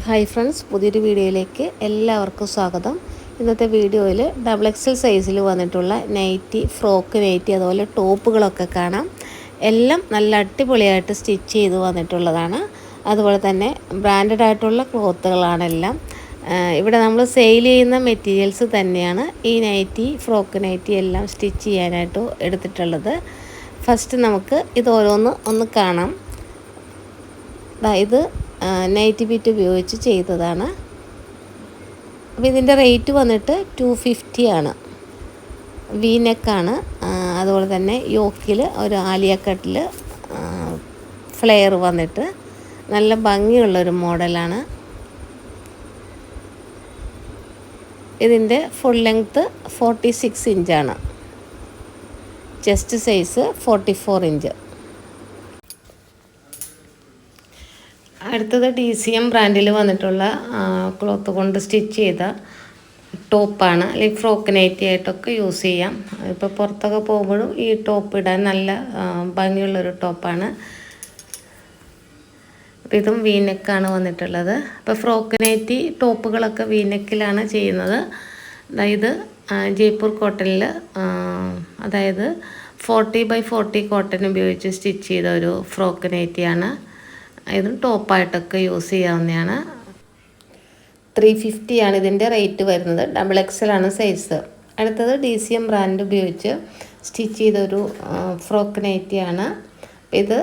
Hi friends പുതിയൊരു വീഡിയോയിലേക്ക് എല്ലാവർക്കും സ്വാഗതം. ഇന്നത്തെ വീഡിയോയിൽ ഡബിൾ എക്സൽ സൈസിൽ വന്നിട്ടുള്ള നൈറ്റി ഫ്രോക്ക് നൈറ്റി അതുപോലെ ടോപ്പുകളൊക്കെ കാണാം. എല്ലാം നല്ല അടിപൊളിയായിട്ട് സ്റ്റിച്ച് ചെയ്ത് വന്നിട്ടുള്ളതാണ്. അതുപോലെ തന്നെ ബ്രാൻഡഡ് ആയിട്ടുള്ള ക്ലോത്തുകളാണെല്ലാം ഇവിടെ നമ്മൾ സെയിൽ ചെയ്യുന്ന മെറ്റീരിയൽസ് തന്നെയാണ് ഈ നൈറ്റി ഫ്രോക്ക് നൈറ്റി എല്ലാം സ്റ്റിച്ച് ചെയ്യാനായിട്ട് എടുത്തിട്ടുള്ളത്. ഫസ്റ്റ് നമുക്ക് ഇത് ഓരോന്ന് ഒന്ന് കാണാം. ഇത് നൈറ്റ് ബിറ്റ് ഉപയോഗിച്ച് ചെയ്തതാണ്. അപ്പോൾ ഇതിന്റെ റേറ്റ് വന്നിട്ട് ടു ഫിഫ്റ്റി ആണ്. വി നെക്കാണ് അതുപോലെ തന്നെ യോക്കിൽ ഒരു ആലിയക്കട്ടിൽ ഫ്ലെയർ വന്നിട്ട് നല്ല ഭംഗിയുള്ളൊരു മോഡലാണ് ഇതിന്റെ ഫുൾ ലെങ്ത്ത് ഫോർട്ടി സിക്സ് ഇഞ്ചാണ് chest size forty four inch അടുത്തത് ഡി സി എം ബ്രാൻഡിൽ വന്നിട്ടുള്ള ക്ലോത്ത് കൊണ്ട് സ്റ്റിച്ച് ചെയ്ത ടോപ്പാണ്. അല്ലെങ്കിൽ ഫ്രോക്ക് നൈറ്റി ആയിട്ടൊക്കെ യൂസ് ചെയ്യാം. ഇപ്പോൾ പുറത്തൊക്കെ പോകുമ്പോഴും ഈ ടോപ്പ് ഇടാൻ നല്ല ഭംഗിയുള്ളൊരു ടോപ്പാണ് അപ്പോൾ ഇതും വീനെക്കാണ് വന്നിട്ടുള്ളത്. അപ്പോൾ ഫ്രോക്ക് നൈറ്റി ടോപ്പുകളൊക്കെ വീനെക്കിലാണ് ചെയ്യുന്നത്. അതായത് ജയ്പൂർ കോട്ടണിൽ അതായത് ഫോർട്ടി ബൈ ഫോർട്ടി കോട്ടൺ ഉപയോഗിച്ച് സ്റ്റിച്ച് ചെയ്ത ഒരു ഫ്രോക്ക് നൈറ്റിയാണ് ഇതും ടോപ്പായിട്ടൊക്കെ യൂസ് ചെയ്യാവുന്നതാണ്. ത്രീ ഫിഫ്റ്റിയാണ് ഇതിന്റെ റേറ്റ് വരുന്നത്. ഡബിൾ എക്സൽ ആണ് സൈസ് അടുത്തത് ഡി സി എം ബ്രാൻഡ് ഉപയോഗിച്ച് സ്റ്റിച്ച് ചെയ്തൊരു ഫ്രോക്ക് നൈറ്റിയാണ് ഇത്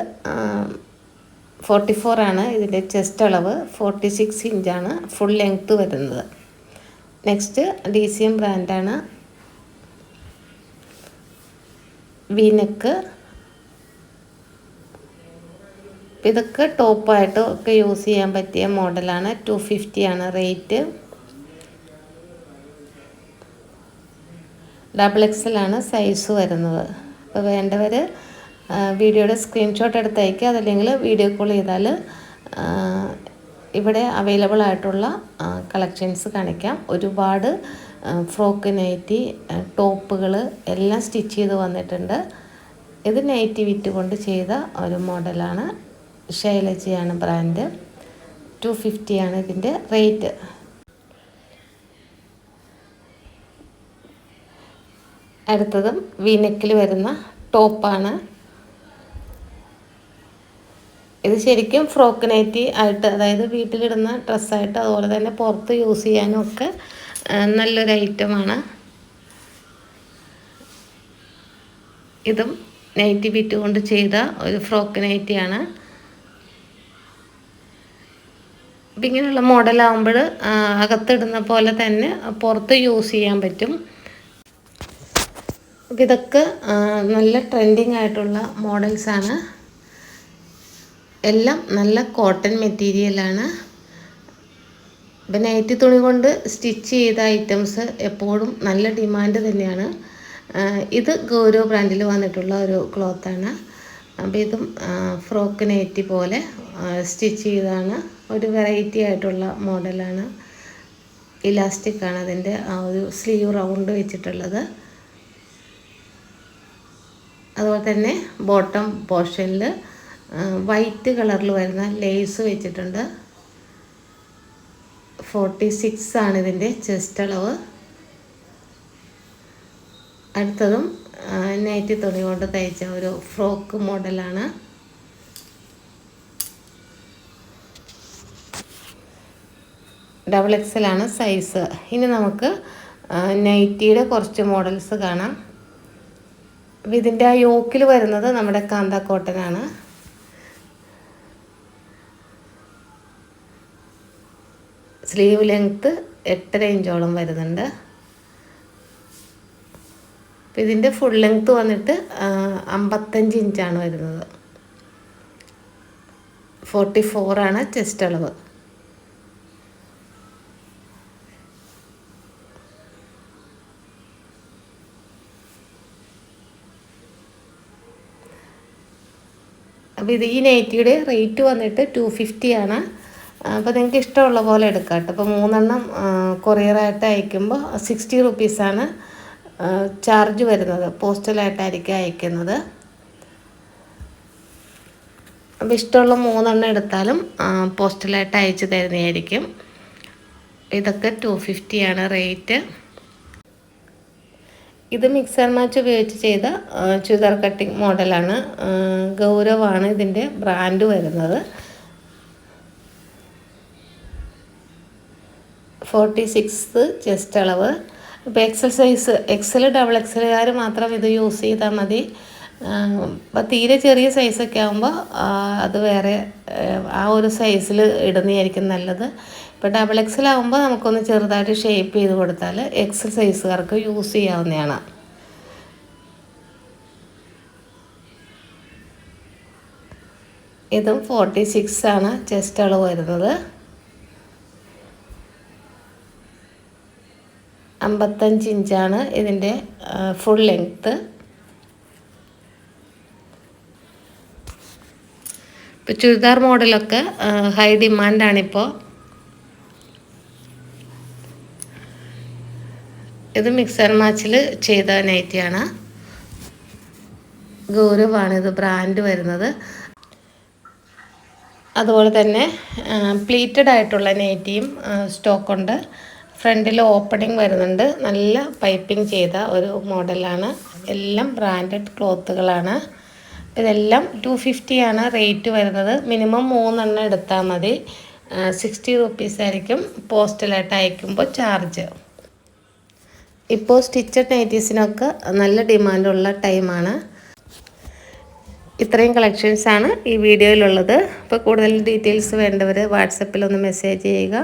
ഫോർട്ടി ഫോർ ആണ്. ഇതിന്റെ ചെസ്റ്റ് അളവ് ഫോർട്ടി സിക്സ് ഇഞ്ചാണ് ഫുൾ ലെങ്ത്ത് വരുന്നത്. നെക്സ്റ്റ് ഡി സി എം ബ്രാൻഡാണ് വീനെക്ക് ഇതൊക്കെ ടോപ്പായിട്ട് ഒക്കെ യൂസ് ചെയ്യാൻ പറ്റിയ മോഡലാണ് ടു ആണ് റേറ്റ് ഡബിൾ എക്സലാണ് സൈസ് വരുന്നത്. അപ്പോൾ വേണ്ടവർ വീഡിയോയുടെ സ്ക്രീൻഷോട്ട് എടുത്ത് അയക്കുക അതല്ലെങ്കിൽ വീഡിയോ കോൾ ചെയ്താൽ ഇവിടെ അവൈലബിൾ ആയിട്ടുള്ള കളക്ഷൻസ് കാണിക്കാം. ഒരുപാട് ഫ്രോക്ക് നൈറ്റി ടോപ്പുകൾ എല്ലാം സ്റ്റിച്ച് ചെയ്ത് വന്നിട്ടുണ്ട്. ഇത് നൈറ്റി വിറ്റ് കൊണ്ട് ചെയ്ത ഒരു മോഡലാണ് ശൈലജയാണ് ബ്രാൻഡ്. ടു ഫിഫ്റ്റിയാണ് ഇതിന്റെ റേറ്റ്. അടുത്തതും വീനക്കിൽ വരുന്ന ടോപ്പാണ്. ഇത് ശരിക്കും ഫ്രോക്ക് നൈറ്റി ആയിട്ട് അതായത് വീട്ടിലിടുന്ന ഡ്രസ്സായിട്ട് അതുപോലെ തന്നെ പുറത്ത് യൂസ് ചെയ്യാനും ഒക്കെ നല്ലൊരു ഐറ്റമാണ്. ഇതും നൈറ്റി ബിറ്റ് കൊണ്ട് ചെയ്ത ഒരു ഫ്രോക്ക് നൈറ്റിയാണ്. അപ്പം ഇങ്ങനെയുള്ള മോഡലാകുമ്പോൾ അകത്തിടുന്ന പോലെ തന്നെ പുറത്ത് യൂസ് ചെയ്യാൻ പറ്റും. അപ്പം ഇതൊക്കെ നല്ല ട്രെൻഡിങ് ആയിട്ടുള്ള മോഡൽസാണ് എല്ലാം നല്ല കോട്ടൺ മെറ്റീരിയലാണ് ഇപ്പം നൈറ്റി തുണി കൊണ്ട് സ്റ്റിച്ച് ചെയ്ത ഐറ്റംസ് എപ്പോഴും നല്ല ഡിമാൻഡ് തന്നെയാണ്. ഇത് ഗൗരവ് ബ്രാൻഡിൽ വന്നിട്ടുള്ള ഒരു ക്ലോത്താണ് അപ്പോൾ ഇതും ഫ്രോക്ക് നെറ്റി പോലെ സ്റ്റിച്ച് ചെയ്താണ്. ഒരു വെറൈറ്റി ആയിട്ടുള്ള മോഡലാണ്. ഇലാസ്റ്റിക് ആണ് അതിന്റെ ആ ഒരു സ്ലീവ് റൗണ്ട് വെച്ചിട്ടുള്ളത്. അതുപോലെ തന്നെ ബോട്ടം പോർഷനിൽ വൈറ്റ് കളറിൽ വരുന്ന ലേസ് വെച്ചിട്ടുണ്ട്. ഫോർട്ടി സിക്സ് ആണ് ഇതിന്റെ ചെസ്റ്റ് അളവ്. അടുത്തതും നൈറ്റി തുണി കൊണ്ട് തയ്ച്ച ഒരു ഫ്രോക്ക് മോഡലാണ്. ഡബിൾ എക്സലാണ് സൈസ് ഇനി നമുക്ക് നൈറ്റിയുടെ കുറച്ച് മോഡൽസ് കാണാം. അപ്പം ഇതിന്റെ ആ യോക്കിൽ വരുന്നത് നമ്മുടെ കാന്ത കോട്ടനാണ് സ്ലീവ് ലെങ്ത്ത് എട്ടര ഇഞ്ചോളം വരുന്നുണ്ട്. അപ്പം ഇതിന്റെ ഫുൾ ലെങ്ത്ത് വന്നിട്ട് അമ്പത്തഞ്ച് ഇഞ്ചാണ് വരുന്നത്. ഫോർട്ടി ഫോറാണ് ചെസ്റ്റ് അളവ്. അപ്പോൾ ഇത് ഈ നൈറ്റിയുടെ റേറ്റ് വന്നിട്ട് ടു ഫിഫ്റ്റി ആണ്. അപ്പോൾ നിങ്ങൾക്ക് ഇഷ്ടമുള്ള പോലെ എടുക്കാം കേട്ടോ. അപ്പോൾ മൂന്നെണ്ണം കൊറിയറായിട്ട് അയക്കുമ്പോൾ സിക്സ്റ്റി റുപ്പീസാണ് ചാർജ് വരുന്നത് പോസ്റ്റലായിട്ടായിരിക്കും അയക്കുന്നത്. അപ്പോൾ ഇഷ്ടമുള്ള മൂന്നെണ്ണം എടുത്താലും പോസ്റ്റലായിട്ട് അയച്ചു തരുന്നതായിരിക്കും. ഇതൊക്കെ ടു ഫിഫ്റ്റിയാണ് റേറ്റ് ഇത് മിക്സർ മാച്ച് ഉപയോഗിച്ച് ചെയ്ത ചുരിദാർ കട്ടിങ് മോഡലാണ്. ഗൗരവാണ് ഇതിന്റെ ബ്രാൻഡ് വരുന്നത്. ഫോർട്ടി സിക്സ് ചെസ്റ്റ് അളവ്. ഇപ്പോൾ എക്സൽ സൈസ് എക്സൽ ഡബിൾ എക്സലുകാർ മാത്രം ഇത് യൂസ് ചെയ്താൽ മതി. അപ്പോൾ തീരെ ചെറിയ സൈസൊക്കെ ആകുമ്പോൾ അത് വേറെ ആ, ഒരു സൈസിൽ ഇടുന്നതായിരിക്കും നല്ലത്. ഇപ്പോൾ ഡബിൾ എക്സൽ ആകുമ്പോൾ നമുക്കൊന്ന് ചെറുതായിട്ട് ഷേപ്പ് ചെയ്ത് കൊടുത്താൽ എക്സൽ സൈസുകാർക്ക് യൂസ് ചെയ്യാവുന്നതാണ്. ഇതും ഫോർട്ടി സിക്സ് ആണ് ചെസ്റ്റ് അളവ് വരുന്നത്. അമ്പത്തഞ്ച് ഇഞ്ചാണ് ഇതിന്റെ ഫുൾ ലെങ്ത്ത് ഇപ്പോൾ ചുരിദാർ മോഡലൊക്കെ ഹൈ ഡിമാൻഡാണിപ്പോൾ ഇത് മിക്സർ മാച്ചിൽ ചെയ്ത നൈറ്റിയാണ്. ഗൗരവാണ് ഇത് ബ്രാൻഡ് വരുന്നത്. അതുപോലെ തന്നെ പ്ലീറ്റഡ് ആയിട്ടുള്ള നൈറ്റിയും സ്റ്റോക്കുണ്ട് ഫ്രണ്ടിൽ ഓപ്പണിംഗ് വരുന്നുണ്ട്. നല്ല പൈപ്പിംഗ് ചെയ്ത ഒരു മോഡലാണ് എല്ലാം ബ്രാൻഡഡ് ക്ലോത്തുകളാണ് ഇതെല്ലാം ടു ഫിഫ്റ്റിയാണ് റേറ്റ് വരുന്നത്. മിനിമം മൂന്നെണ്ണം എടുത്താൽ മതി. സിക്സ്റ്റി റുപ്പീസ് ആയിരിക്കും. പോസ്റ്റലായിട്ട് അയക്കുമ്പോൾ ചാർജ് ഇപ്പോൾ സ്റ്റിച്ചഡ് നൈറ്റീസിനൊക്കെ നല്ല ഡിമാൻഡുള്ള ടൈമാണ് ഇത്രയും കളക്ഷൻസാണ് ഈ വീഡിയോയിലുള്ളത്. അപ്പോൾ കൂടുതൽ ഡീറ്റെയിൽസ് വേണ്ടവർ വാട്സപ്പിൽ ഒന്ന് മെസ്സേജ് ചെയ്യുക.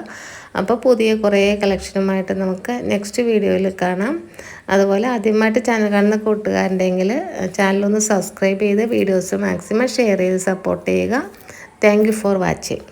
അപ്പോൾ പുതിയ കുറേ കളക്ഷനുമായിട്ട് നമുക്ക് നെക്സ്റ്റ് വീഡിയോയിൽ കാണാം. അതുപോലെ ആദ്യമായിട്ട് ചാനൽ കാണുന്ന കൂട്ടുകാരുണ്ടെങ്കിൽ ചാനലൊന്ന് സബ്സ്ക്രൈബ് ചെയ്ത് വീഡിയോസ് മാക്സിമം ഷെയർ ചെയ്ത് സപ്പോർട്ട് ചെയ്യുക. Thank for watching